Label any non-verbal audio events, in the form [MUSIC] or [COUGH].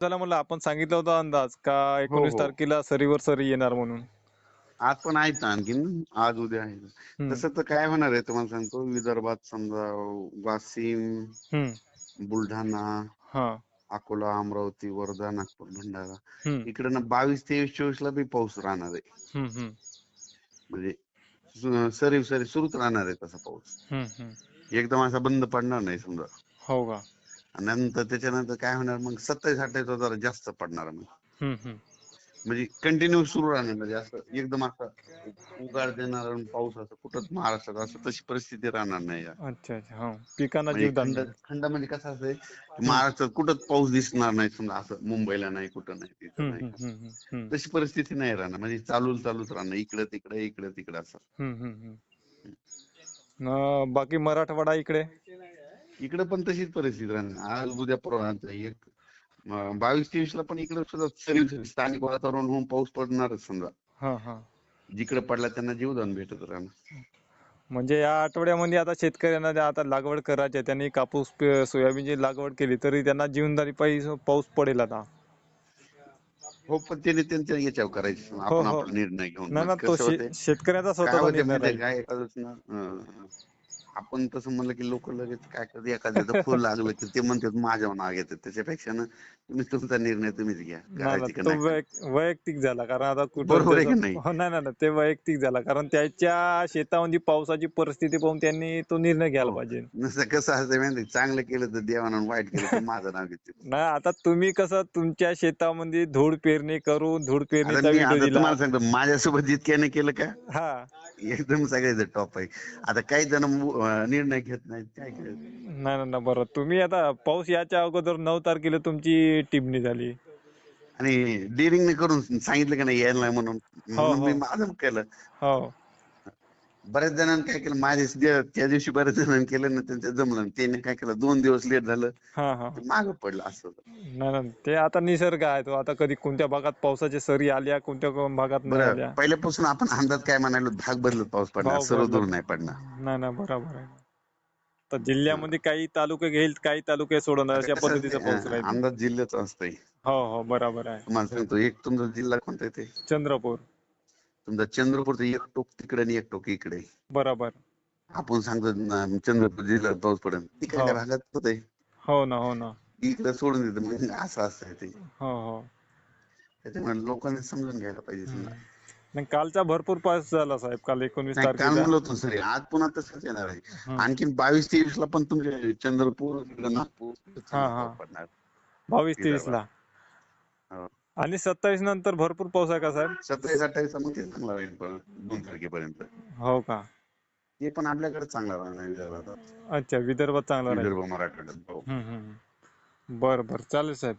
झाला म्हणलं आपण सांगितलं होता अंदाज का एकोणीस हो. तारखेला सरीवर सरी येणार म्हणून. आज पण आहेत ना आणखीन आज उद्या आहे हम्म, तसं तर काय होणार आहे तुम्हाला सांगतो विदर्भात समजा वाशिम हम्म, बुलढाणा हा. अकोला अमरावती वर्धा नागपूर भंडारा. हम्म, इकडे ना बावीस तेवीस चोवीस ला बी पाऊस राहणार आहे. हम्म, हम्म, म्हणजे सु- सरी सरी सुरूच राहणार आहे तसा पाऊस. हम्म, हम्म. एकदम असा बंद पडणार नाही समजा. हो का? नंतर त्याच्यानंतर काय होणार? मग सत्तावीस अठ्ठावीस जरा जास्त पडणार मग. म्हणजे कंटिन्यू सुरू राहणार म्हणजे असं एकदम असं उगाड देणार आणि पाऊस असं कुठंच महाराष्ट्रात असं तशी परिस्थिती राहणार नाही या. अच्छा अच्छा. हा. पिकांना म्हणजे जीवदान खंड म्हणजे कसं असं महाराष्ट्रात कुठंच पाऊस दिसणार नाही समजा असं मुंबईला नाही कुठं नाही तिथं नाही तशी परिस्थिती नाही राहणार म्हणजे चालू चालूच राहणार इकडे तिकडे इकडे तिकडे असं. बाकी मराठवाडा इकडे? इकडे पण तशीच परिस्थिती राहणार. आज उद्या परवा एक बावीस तेवीस ला पण इकडे सुद्धा सरी सरी स्थानिक वातावरण होऊन पाऊस पडणारच समजा. जिकडे पडला त्यांना जीवदान भेटत राहणार. म्हणजे या आठवड्यामध्ये आता शेतकऱ्यांना आता लागवड करायची आहे, त्यांनी कापूस सोयाबीनची लागवड केली तरी त्यांना जीवनदानी पाहिजे पाऊस पडेल आता. हो पण त्याने त्यांच्या याच्यावर करायचे. आपण हो, हो. आपला निर्णय घेऊन. शेतकऱ्याचा काय अं, आपण तसं म्हणलं की लोक लगेच काय करतात एखाद्याचं फुल [LAUGHS] लागलं की ते म्हणतात माझ्यावर नाव घेतात त्याच्यापेक्षा ना तुम्ही तुमचा निर्णय तुम्हीच घ्या. करायची का नाही वैयक्तिक झाला कारण आता कुठं बरोबर आहे की नाही? हो नाही नाही नाही, ते वैयक्तिक झाला कारण त्याच्या शेतामध्ये पावसाची परिस्थिती पाहून त्यांनी तो निर्णय घ्यायला हो. पाहिजे. नसं कसं असतं माहिती चांगलं केलं तर देवानं आणि वाईट केलं तर माझं नाव घेते [LAUGHS] नाही आता तुम्ही कसं तुमच्या शेतामध्ये धूळ पेरणी करून धूळ आता पेरणीचा मी व्हिडिओ आता दिला. तुम्हाला सांगतो माझ्यासोबत जितक्याने केलं का? हा. एकदम सगळ्याचं टॉप आहे. आता काही जण निर्णय घेत नाहीत. काय करायचं नाही नाही नाही, बरं. तुम्ही आता पाऊस याच्या अगोदर नऊ तारखेला तुमची टिप्पणी झाली आणि डिरिंग करून सांगितलं का नाही यायला नाही म्हणून. म्हणून हो. मी माझं केलं. हो. बऱ्याच जणांनी काय केलं माझे जे- त्या दिवशी बऱ्याच जणांनी केलं ना त्यांचं जमलं नाही. त्याने काय केलं दोन दिवस लेट झालं. हा हा मागं पडलं असं होतं. नाही नाही ते आता निसर्ग आहे तो. आता कधी कोणत्या भागात पावसाच्या सरी आल्या कोणत्या भागात नाही बरं आल्या. पहिल्यापासून आपण अंदाज काय म्हणालो भाग बदलत पाऊस पडणार भाग सर्व बदलत. दूर नाही पडणार. नाही नाही बरोबर आहे. तर जिल्ह्यामध्ये काही तालुके घेईल काही तालुके सोडणार अशा कसं पद्धतीचा असते, पाऊस राहील. अंदाज जिल्ह्याचा असतंय. हो हो बरोबर आहे. तुम्हाला सांगतो एक तुमचा जिल्हा कोणता आहे ते? चंद्रपूर. तुमचा चंद्रपूर एक टोक तिकडे आणि एक टोक इकडे. बरोबर. आपण सांगतो ना, चंद्रपूर जिल्ह्यात पाऊस पडेल ती काय हो. भागात होते हो ना हो ना. इकडे सोडून देते म्हणजे असं असतंय ते. हो हो. त्याच्यामुळे लोकांनी समजून घ्यायला पाहिजे समजा. नाही, कालचा भरपूर पाऊस झाला साहेब काल एकोणवीस नाही, काल तारखेला म्हणलं होतं सर आज पुन्हा तसंच येणार आहे. हं. आणखीन बावीस तेवीस ला पण तुमचे चंद्रपूर इकडं नागपूर हा, हा. पडणार. बावीस तेवीस ला हो. आणि सत्तावीस नंतर भरपूर पाऊस आहे का साहेब? सत्तावीस अठ्ठावीस मग ते चांगला पण दोन तारखेपर्यंत. हो का? ते पण आपल्याकडे चांगला राहणार विदर्भात अच्छा विदर्भात चांगला राहील. विदर्भ मराठवाड्यात हो. हम्म, हम्म. बरं बरं. चालेल साहेब.